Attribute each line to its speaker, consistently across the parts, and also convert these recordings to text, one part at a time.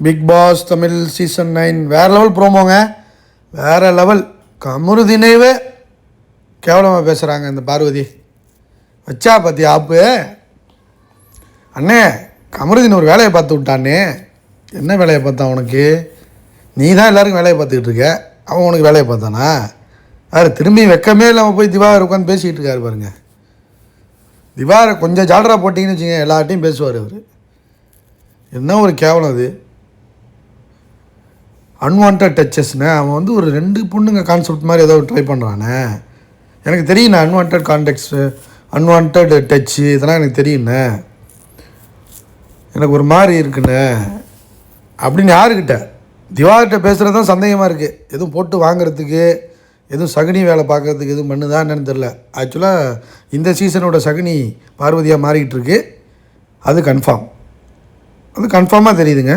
Speaker 1: Bigg Boss Tamil season nine வேறு level ப்ரோமோங்க வேறு லெவல் கமருதினேவே கேவலமாக பேசுகிறாங்க இந்த பார்வதி. வச்சா பத்தி ஆப்பு? அண்ணே கமருதின் ஒரு வேலையை பார்த்து விட்டானே. என்ன வேலையை பார்த்தான் உனக்கு? நீ தான் எல்லாருக்கும் வேலையை பார்த்துக்கிட்டு இருக்க. அவன் உனக்கு வேலையை பார்த்தானா? வேறு திரும்பி வெக்கமே இல்லாமல் போய் திவாகர் உட்காந்து பேசிக்கிட்டு இருக்காரு பாருங்கள் திவாகர் கொஞ்சம் ஜாலராக போட்டிங்கன்னு வச்சுங்க எல்லார்ட்டையும் பேசுவார் அவர். என்ன ஒரு கேவலம் அது. அன்வான்ட் டச்சஸ்னு அவன் வந்து ஒரு ரெண்டு பொண்ணுங்க கான்செப்ட் மாதிரி ஏதோ ட்ரை பண்ணுறானே எனக்கு தெரியுண்ணே அன்வான்ட் கான்டெக்ட்ஸு அன்வான்ட் டச்சு இதெல்லாம் எனக்கு தெரியுண்ணே எனக்கு ஒரு மாதிரி இருக்குண்ணே. அப்படின்னு யாருக்கிட்ட? திவாகர்கிட்ட பேசுகிறது தான் சந்தேகமாக இருக்குது எதுவும் போட்டு வாங்குறதுக்கு எதுவும் சகுனி வேலை பார்க்குறதுக்கு எதுவும் பண்ணுதா என்னன்னு தெரில ஆக்சுவலாக இந்த சீசனோட சகுனி பார்வதியாக மாறிக்கிட்டு இருக்கு. அது கன்ஃபார்ம் அது கன்ஃபார்மாக தெரியுதுங்க.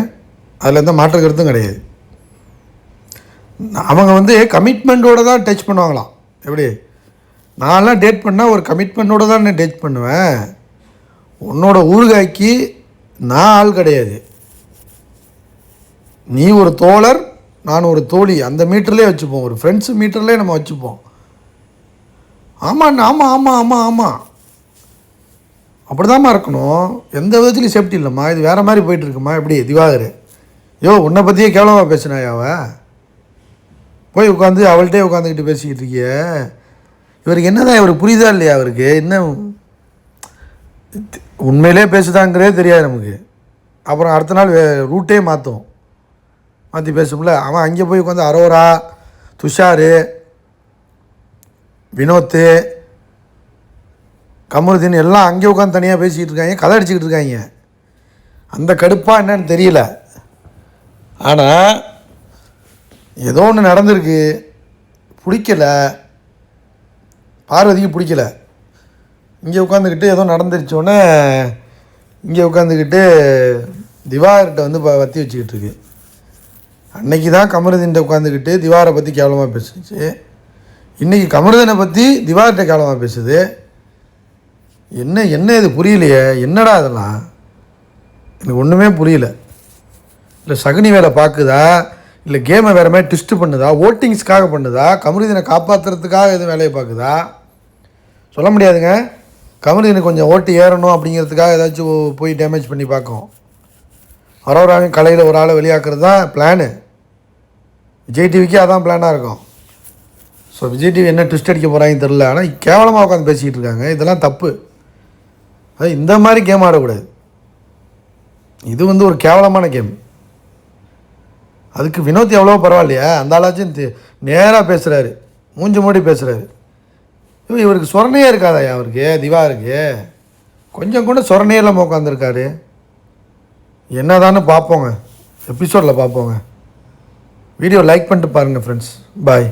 Speaker 1: அதில் எந்த மாற்று கருத்தும் கிடையாது. அவங்க வந்து கமிட்மெண்ட்டோடு தான் டச் பண்ணுவாங்களாம். எப்படி? நான்லாம் டேட் பண்ணால் ஒரு கமிட்மெண்ட்டோடு தான் நான் டேட் பண்ணுவேன். உன்னோட ஊறுகாய்க்கு நான் ஆள் கிடையாது. நீ ஒரு தோழர் நான் ஒரு தோழி. அந்த மீட்டர்லேயே வச்சுப்போம். ஒரு ஃப்ரெண்ட்ஸ் மீட்டர்லேயே நம்ம வச்சுப்போம். ஆமாம் ஆமாம் ஆமாம் ஆமாம் ஆமாம் அப்படிதாம்மா இருக்கணும். எந்த விதத்துலையும் சேஃப்டி இல்லைம்மா. இது வேறு மாதிரி போயிட்டுருக்குமா எப்படி? திவாகர். யோ உன்னை பற்றியே கேவலமாக பேசினாயாவை போய் உட்காந்து அவள்கிட்டே உட்காந்துக்கிட்டு பேசிக்கிட்டு இருக்கிய. இவருக்கு என்னதான் இவருக்கு புரியுதா இல்லையா அவருக்கு? என்ன உண்மையிலே பேசுதாங்கிறதே தெரியாது நமக்கு. அப்புறம் அடுத்த நாள் வே- ரூட்டே மாற்றும் மாற்றி பேசும்ல. அவன் அங்கே போய் உட்காந்து அரோரா துஷாரு வினோத்து கமருதீன் எல்லாம் அங்கே உட்காந்து தனியாக பேசிக்கிட்டு இருக்காங்க. கதை அடிச்சுக்கிட்டு இருக்காங்க. அந்த கடுப்பாக என்னன்னு தெரியல. ஆனால் ஏதோ ஒன்று நடந்திருக்கு. பிடிக்கல. பார்வதிக்கு பிடிக்கல. இங்கே உட்காந்துக்கிட்டு ஏதோ நடந்துருச்சோன்னே இங்கே உட்காந்துக்கிட்டு திவாகர்கிட்ட வந்து ப- வத்தி வச்சுக்கிட்டு இருக்கு. அன்னைக்கு தான் கமருதீன்ட்ட உட்காந்துக்கிட்டு திவாரை பற்றி கேவலமாக பேசுச்சு. இன்றைக்கி கமருதனை பற்றி திவார்கிட்ட கேவலமாக பேசுது. என்ன என்ன இது புரியலையே? என்னடா அதெல்லாம் எனக்கு ஒன்றுமே புரியல. இல்லை சகுனி வேலை பார்க்குதா? இல்லை கேமை வேறு மாதிரி ட்விஸ்ட்டு பண்ணுதா? ஓட்டிங்ஸ்க்காக பண்ணுதா? கமருதீனை காப்பாற்றுறதுக்காக எதுவும் வேலையை பார்க்குதா? சொல்ல முடியாதுங்க. கமருதீனை கொஞ்சம் ஓட்டு ஏறணும் அப்படிங்கிறதுக்காக ஏதாச்சும் போய் டேமேஜ் பண்ணி பார்க்கும். அரோராவின் கலையில் ஒரு ஆளை வெளியாக்குறது தான் பிளானு விஜய் டிவிக்கு அதான் பிளானாக இருக்கும். ஸோ விஜய் டிவி என்ன ட்விஸ்ட் அடிக்க போகிறாங்கன்னு தெரில ஆனால் கேவலமாக உட்காந்து பேசிக்கிட்டு இருக்காங்க. இதெல்லாம் தப்பு. அது இந்த மாதிரி கேம் ஆடக்கூடாது. இது வந்து ஒரு கேவலமான கேம் அதுக்கு வினோத் எவ்வளோ பரவாயில்லையா? அந்த ஆளாச்சும் நேராக பேசுகிறாரு மூஞ்சி மூடி பேசுகிறாரு இவருக்கு சொரணையே இருக்காதாயா அவருக்கு? திவா இருக்கு கொஞ்சம் கூட சொரணையே இல்லாமல் உட்காந்துருக்காரு என்னதான்னு பார்ப்போங்க. எபிசோடில் பார்ப்போங்க. வீடியோ லைக் பண்ணிட்டு பாருங்கள் ஃப்ரெண்ட்ஸ் பாய்